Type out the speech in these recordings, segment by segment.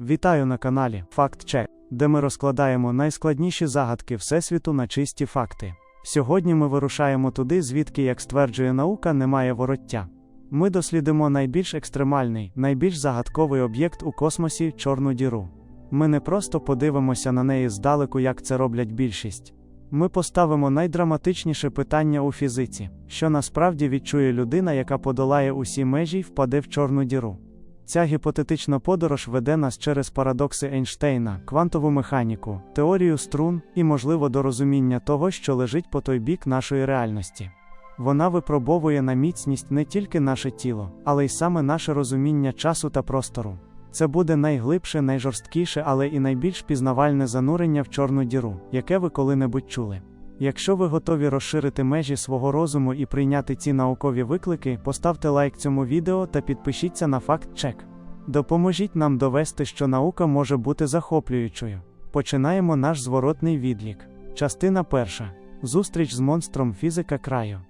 Вітаю на каналі Факт Чек, де ми розкладаємо найскладніші загадки Всесвіту на чисті факти. Сьогодні ми вирушаємо туди, звідки, як стверджує наука, немає вороття. Ми дослідимо найбільш екстремальний, найбільш загадковий об'єкт у космосі чорну діру. Ми не просто подивимося на неї здалеку, як це роблять більшість. Ми поставимо найдраматичніше питання у фізиці, що насправді відчує людина, яка подолає усі межі й впаде в чорну діру. Ця гіпотетична подорож веде нас через парадокси Ейнштейна, квантову механіку, теорію струн і, можливо, до розуміння того, що лежить по той бік нашої реальності. Вона випробовує на міцність не тільки наше тіло, але й саме наше розуміння часу та простору. Це буде найглибше, найжорсткіше, але і найбільш пізнавальне занурення в чорну діру, яке ви коли-небудь чули. Якщо ви готові розширити межі свого розуму і прийняти ці наукові виклики, поставте лайк цьому відео та підпишіться на факт чек. Допоможіть нам довести, що наука може бути захоплюючою. Починаємо наш зворотний відлік. Частина перша. Зустріч з монстром фізика краю.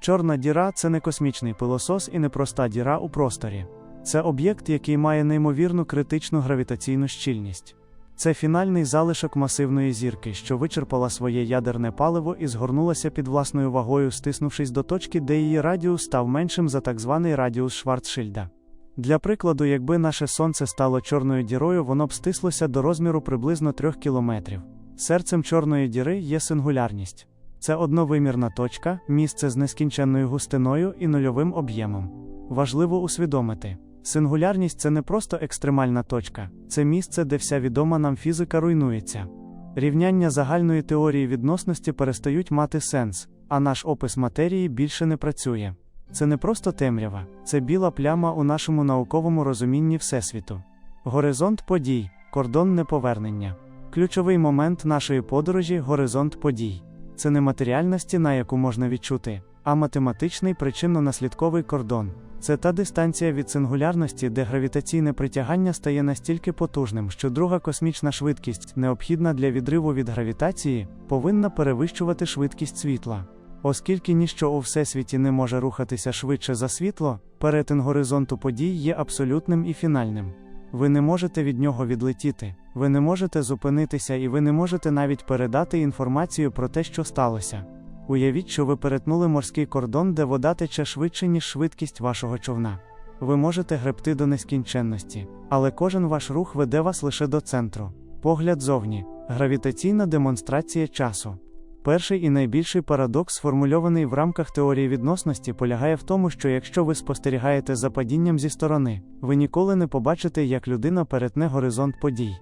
Чорна діра це не космічний пилосос і не проста діра у просторі. Це об'єкт, який має неймовірну критичну гравітаційну щільність. Це фінальний залишок масивної зірки, що вичерпала своє ядерне паливо і згорнулася під власною вагою, стиснувшись до точки, де її радіус став меншим за так званий радіус Шварцшильда. Для прикладу, якби наше сонце стало чорною дірою, воно б стислося до розміру приблизно 3 кілометрів. Серцем чорної діри є сингулярність. Це одновимірна точка, місце з нескінченною густиною і нульовим об'ємом. Важливо усвідомити. Сингулярність це не просто екстремальна точка, це місце, де вся відома нам фізика руйнується. Рівняння загальної теорії відносності перестають мати сенс, а наш опис матерії більше не працює. Це не просто темрява, це біла пляма у нашому науковому розумінні Всесвіту. Горизонт подій, кордон неповернення. Ключовий момент нашої подорожі горизонт подій. Це не матеріальна стіна, яку можна відчути, а математичний причинно-наслідковий кордон. Це та дистанція від сингулярності, де гравітаційне притягання стає настільки потужним, що друга космічна швидкість, необхідна для відриву від гравітації, повинна перевищувати швидкість світла. Оскільки ніщо у всесвіті не може рухатися швидше за світло, перетин горизонту подій є абсолютним і фінальним. Ви не можете від нього відлетіти, ви не можете зупинитися і ви не можете навіть передати інформацію про те, що сталося. Уявіть, що ви перетнули морський кордон, де вода тече швидше, ніж швидкість вашого човна. Ви можете гребти до нескінченності, але кожен ваш рух веде вас лише до центру. Погляд зовні, гравітаційна демонстрація часу. Перший і найбільший парадокс, сформульований в рамках теорії відносності, полягає в тому, що якщо ви спостерігаєте за падінням зі сторони, ви ніколи не побачите, як людина перетне горизонт подій.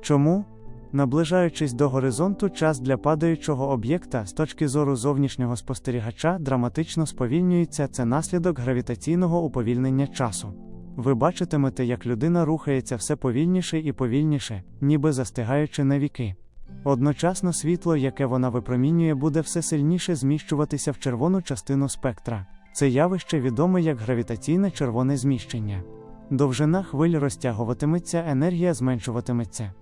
Чому? Наближаючись до горизонту, час для падаючого об'єкта з точки зору зовнішнього спостерігача драматично сповільнюється це наслідок гравітаційного уповільнення часу. Ви бачитимете, як людина рухається все повільніше і повільніше, ніби застигаючи на віки. Одночасно світло, яке вона випромінює, буде все сильніше зміщуватися в червону частину спектра. Це явище відоме як гравітаційне червоне зміщення. Довжина хвиль розтягуватиметься, енергія зменшуватиметься.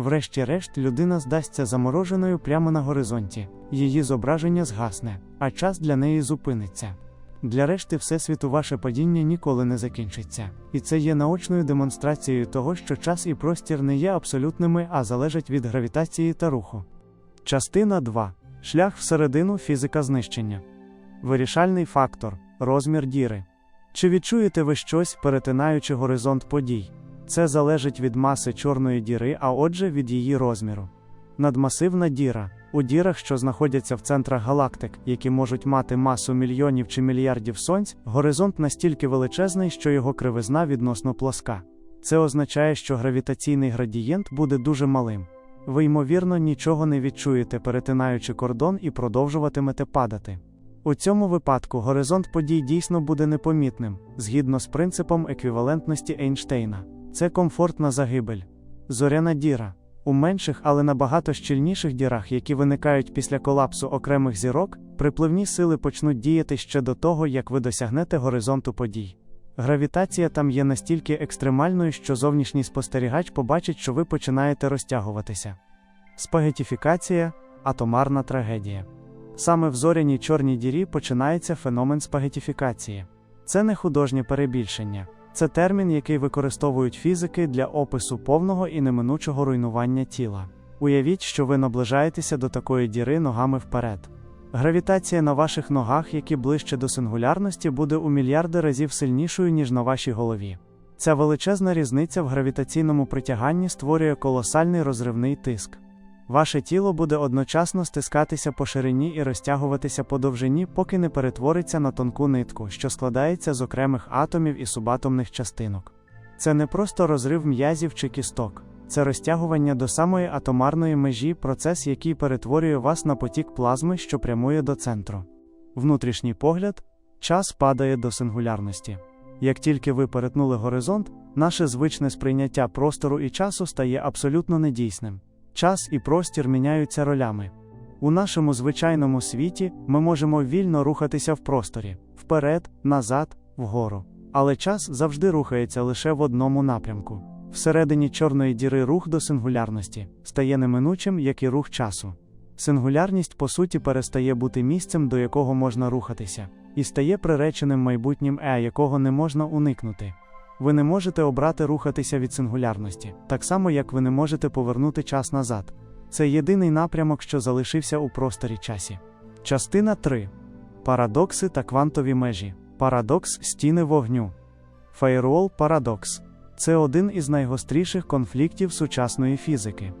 Врешті-решт, людина здасться замороженою прямо на горизонті, її зображення згасне, а час для неї зупиниться. Для решти Всесвіту ваше падіння ніколи не закінчиться, і це є наочною демонстрацією того, що час і простір не є абсолютними, а залежать від гравітації та руху. Частина 2. Шлях всередину фізика знищення. Вирішальний фактор розмір діри. Чи відчуєте ви щось, перетинаючи горизонт подій? Це залежить від маси чорної діри, а отже, від її розміру. Надмасивна діра. У дірах, що знаходяться в центрах галактик, які можуть мати масу мільйонів чи мільярдів сонць, горизонт настільки величезний, що його кривизна відносно плоска. Це означає, що гравітаційний градієнт буде дуже малим. Ви, ймовірно, нічого не відчуєте, перетинаючи кордон і продовжуватимете падати. У цьому випадку горизонт подій дійсно буде непомітним, згідно з принципом еквівалентності Ейнштейна. Це комфортна загибель. Зоряна діра. У менших, але набагато щільніших дірах, які виникають після колапсу окремих зірок, припливні сили почнуть діяти ще до того, як ви досягнете горизонту подій. Гравітація там є настільки екстремальною, що зовнішній спостерігач побачить, що ви починаєте розтягуватися. Спагетіфікація атомарна трагедія. Саме в зоряній чорній дірі починається феномен спагетіфікації. Це не художнє перебільшення. Це термін, який використовують фізики для опису повного і неминучого руйнування тіла. Уявіть, що ви наближаєтеся до такої діри ногами вперед. Гравітація на ваших ногах, які ближче до сингулярності, буде у мільярди разів сильнішою, ніж на вашій голові. Ця величезна різниця в гравітаційному притяганні створює колосальний розривний тиск. Ваше тіло буде одночасно стискатися по ширині і розтягуватися по довжині, поки не перетвориться на тонку нитку, що складається з окремих атомів і субатомних частинок. Це не просто розрив м'язів чи кісток, це розтягування до самої атомарної межі, процес, який перетворює вас на потік плазми, що прямує до центру. Внутрішній погляд час падає до сингулярності. Як тільки ви перетнули горизонт, наше звичне сприйняття простору і часу стає абсолютно недійсним. Час і простір міняються ролями. У нашому звичайному світі ми можемо вільно рухатися в просторі вперед, назад, вгору. Але час завжди рухається лише в одному напрямку. Всередині чорної діри рух до сингулярності стає неминучим, як і рух часу. Сингулярність, по суті, перестає бути місцем, до якого можна рухатися, і стає приреченим майбутнім е, якого не можна уникнути. Ви не можете обрати рухатися від сингулярності, так само як ви не можете повернути час назад. Це єдиний напрямок, що залишився у просторі часі. Частина 3. Парадокси та квантові межі. Парадокс стіни вогню. Фаєрвол парадокс. Це один із найгостріших конфліктів сучасної фізики.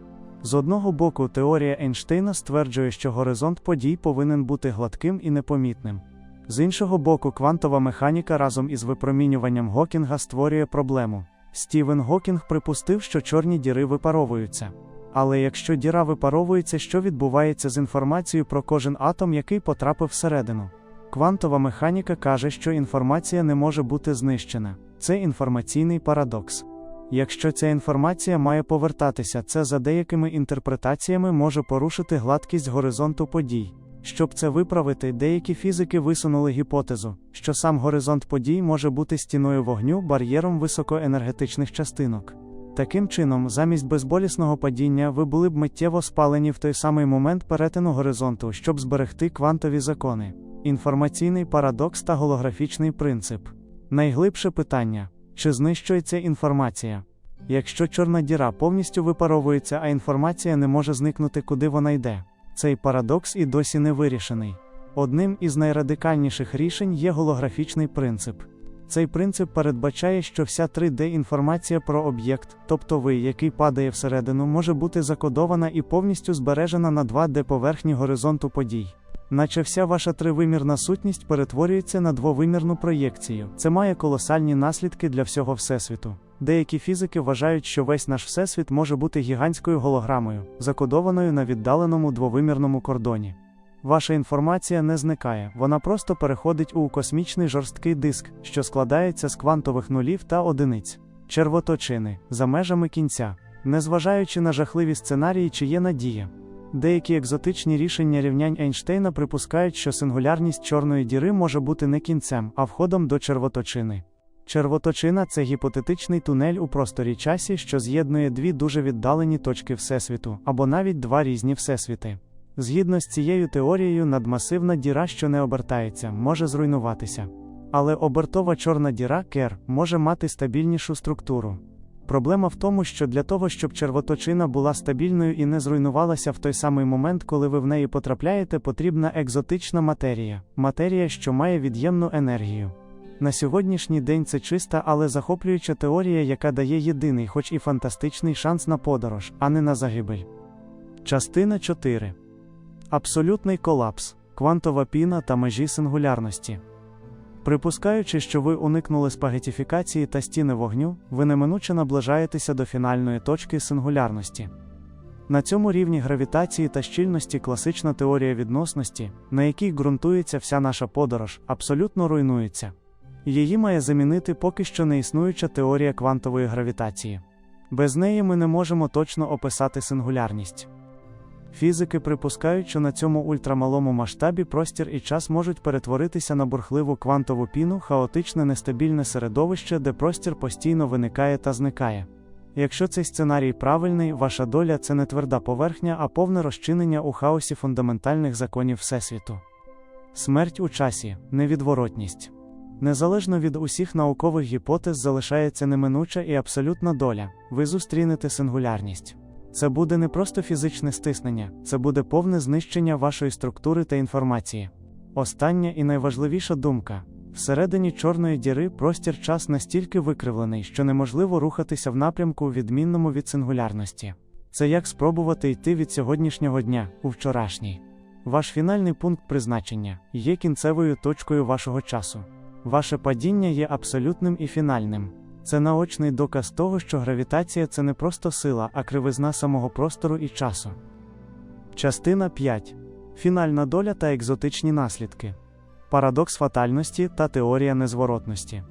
З одного боку, теорія Ейнштейна стверджує, що горизонт подій повинен бути гладким і непомітним. З іншого боку, квантова механіка разом із випромінюванням Гокінга створює проблему. Стівен Гокінг припустив, що чорні діри випаровуються. Але якщо діра випаровується, що відбувається з інформацією про кожен атом, який потрапив всередину? Квантова механіка каже, що інформація не може бути знищена. Це інформаційний парадокс. Якщо ця інформація має повертатися, це за деякими інтерпретаціями може порушити гладкість горизонту подій. Щоб це виправити, деякі фізики висунули гіпотезу, що сам горизонт подій може бути стіною вогню бар'єром високоенергетичних частинок. Таким чином, замість безболісного падіння, ви були б миттєво спалені в той самий момент перетину горизонту, щоб зберегти квантові закони. Інформаційний парадокс та голографічний принцип. Найглибше питання: чи знищується інформація? Якщо чорна діра повністю випаровується, а інформація не може зникнути, куди вона йде. Цей парадокс і досі не вирішений. Одним із найрадикальніших рішень є голографічний принцип. Цей принцип передбачає, що вся 3D-інформація про об'єкт, тобто ви, який падає всередину, може бути закодована і повністю збережена на 2D поверхні горизонту подій. Наче вся ваша тривимірна сутність перетворюється на двовимірну проєкцію. Це має колосальні наслідки для всього Всесвіту. Деякі фізики вважають, що весь наш всесвіт може бути гігантською голограмою, закодованою на віддаленому двовимірному кордоні. Ваша інформація не зникає, вона просто переходить у космічний жорсткий диск, що складається з квантових нулів та одиниць, червоточини, за межами кінця, незважаючи на жахливі сценарії, чи є надія. Деякі екзотичні рішення рівнянь Ейнштейна припускають, що сингулярність чорної діри може бути не кінцем, а входом до червоточини. Червоточина це гіпотетичний тунель у просторі часі, що з'єднує дві дуже віддалені точки Всесвіту, або навіть два різні всесвіти. Згідно з цією теорією, надмасивна діра, що не обертається, може зруйнуватися. Але обертова чорна діра кер може мати стабільнішу структуру. Проблема в тому, що для того, щоб червоточина була стабільною і не зруйнувалася в той самий момент, коли ви в неї потрапляєте, потрібна екзотична матерія, матерія, що має від'ємну енергію. На сьогоднішній день це чиста, але захоплююча теорія, яка дає єдиний, хоч і фантастичний шанс на подорож, а не на загибель. Частина 4. Абсолютний колапс, квантова піна та межі сингулярності. Припускаючи, що ви уникнули спагетіфікації та стіни вогню, ви неминуче наближаєтеся до фінальної точки сингулярності. На цьому рівні гравітації та щільності класична теорія відносності, на якій ґрунтується вся наша подорож, абсолютно руйнується. Її має замінити поки що не існуюча теорія квантової гравітації. Без неї ми не можемо точно описати сингулярність. Фізики припускають, що на цьому ультрамалому масштабі простір і час можуть перетворитися на бурхливу квантову піну, хаотичне нестабільне середовище, де простір постійно виникає та зникає. Якщо цей сценарій правильний, ваша доля це не тверда поверхня, а повне розчинення у хаосі фундаментальних законів Всесвіту. Смерть у часі, невідворотність. Незалежно від усіх наукових гіпотез залишається неминуча і абсолютна доля. Ви зустрінете сингулярність. Це буде не просто фізичне стиснення, це буде повне знищення вашої структури та інформації. Остання і найважливіша думка всередині чорної діри простір час настільки викривлений, що неможливо рухатися в напрямку, відмінному від сингулярності. Це як спробувати йти від сьогоднішнього дня у вчорашній. Ваш фінальний пункт призначення є кінцевою точкою вашого часу. Ваше падіння є абсолютним і фінальним. Це наочний доказ того, що гравітація це не просто сила, а кривизна самого простору і часу. Частина 5. Фінальна доля та екзотичні наслідки. Парадокс фатальності та теорія незворотності.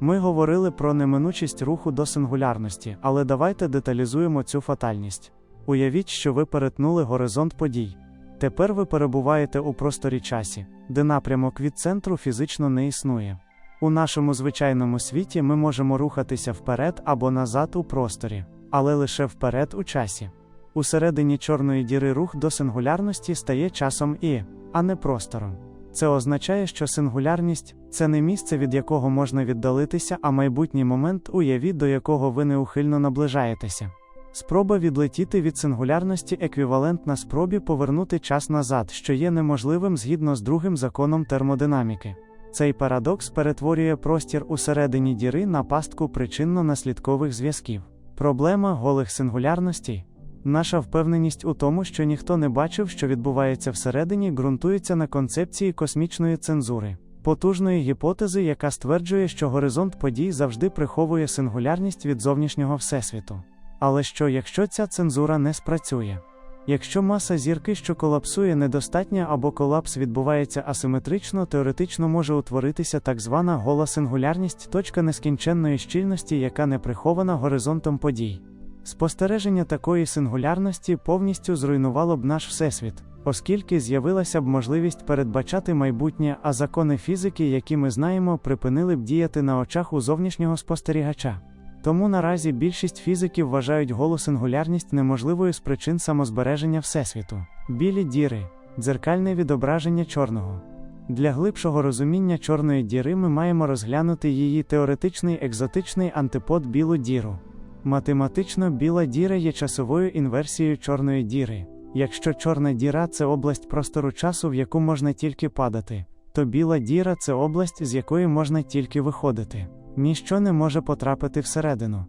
Ми говорили про неминучість руху до сингулярності, але давайте деталізуємо цю фатальність. Уявіть, що ви перетнули горизонт подій. Тепер ви перебуваєте у просторі часі, де напрямок від центру фізично не існує. У нашому звичайному світі ми можемо рухатися вперед або назад у просторі, але лише вперед у часі. Усередині чорної діри рух до сингулярності стає часом і, а не простором. Це означає, що сингулярність це не місце, від якого можна віддалитися, а майбутній момент, уявіть, до якого ви неухильно наближаєтеся. Спроба відлетіти від сингулярності еквівалентна спробі повернути час назад, що є неможливим згідно з другим законом термодинаміки. Цей парадокс перетворює простір усередині діри на пастку причинно-наслідкових зв'язків. Проблема голих сингулярностей. Наша впевненість у тому, що ніхто не бачив, що відбувається всередині, ґрунтується на концепції космічної цензури, потужної гіпотези, яка стверджує, що горизонт подій завжди приховує сингулярність від зовнішнього всесвіту. Але що, якщо ця цензура не спрацює? Якщо маса зірки, що колапсує, недостатня або колапс відбувається асиметрично, теоретично може утворитися так звана гола сингулярність, точка нескінченної щільності, яка не прихована горизонтом подій. Спостереження такої сингулярності повністю зруйнувало б наш всесвіт, оскільки з'явилася б можливість передбачати майбутнє, а закони фізики, які ми знаємо, припинили б діяти на очах у зовнішнього спостерігача. Тому наразі більшість фізиків вважають голу сингулярність неможливою з причин самозбереження Всесвіту. Білі діри дзеркальне відображення чорного. Для глибшого розуміння чорної діри ми маємо розглянути її теоретичний екзотичний антипод білу діру. Математично біла діра є часовою інверсією чорної діри. Якщо чорна діра це область простору часу, в яку можна тільки падати, то біла діра це область, з якої можна тільки виходити. Ніщо не може потрапити всередину.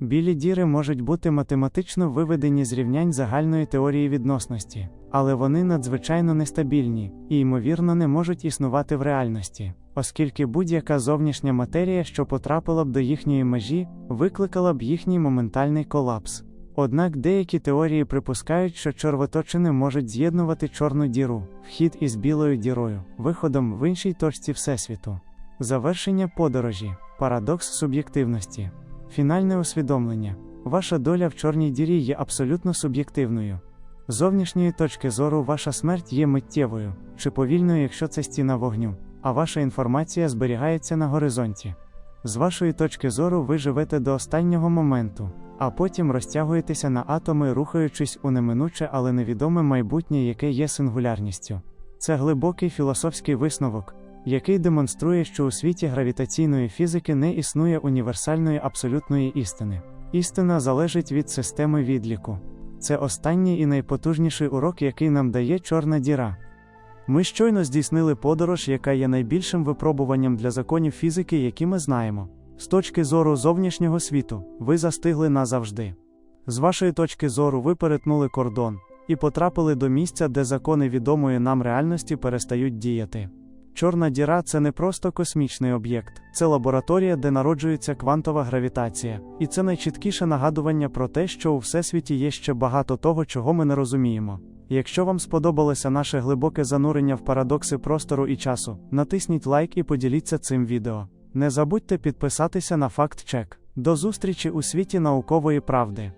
Білі діри можуть бути математично виведені з рівнянь загальної теорії відносності, але вони надзвичайно нестабільні і, ймовірно, не можуть існувати в реальності, оскільки будь-яка зовнішня матерія, що потрапила б до їхньої межі, викликала б їхній моментальний колапс. Однак деякі теорії припускають, що чорвоточини можуть з'єднувати чорну діру, вхід із білою дірою, виходом в іншій точці Всесвіту. Завершення подорожі, парадокс суб'єктивності, фінальне усвідомлення. Ваша доля в чорній дірі є абсолютно суб'єктивною. З зовнішньої точки зору ваша смерть є миттєвою чи повільною, якщо це стіна вогню, а ваша інформація зберігається на горизонті. З вашої точки зору ви живете до останнього моменту, а потім розтягуєтеся на атоми, рухаючись у неминуче, але невідоме майбутнє, яке є сингулярністю. Це глибокий філософський висновок, який демонструє, що у світі гравітаційної фізики не існує універсальної абсолютної істини. Істина залежить від системи відліку. Це останній і найпотужніший урок, який нам дає чорна діра. Ми щойно здійснили подорож, яка є найбільшим випробуванням для законів фізики, які ми знаємо. З точки зору зовнішнього світу, ви застигли назавжди. З вашої точки зору, ви перетнули кордон і потрапили до місця, де закони відомої нам реальності перестають діяти. Чорна діра це не просто космічний об'єкт, це лабораторія, де народжується квантова гравітація, і це найчіткіше нагадування про те, що у всесвіті є ще багато того, чого ми не розуміємо. Якщо вам сподобалося наше глибоке занурення в парадокси простору і часу, натисніть лайк і поділіться цим відео. Не забудьте підписатися на факт чек. До зустрічі у світі наукової правди.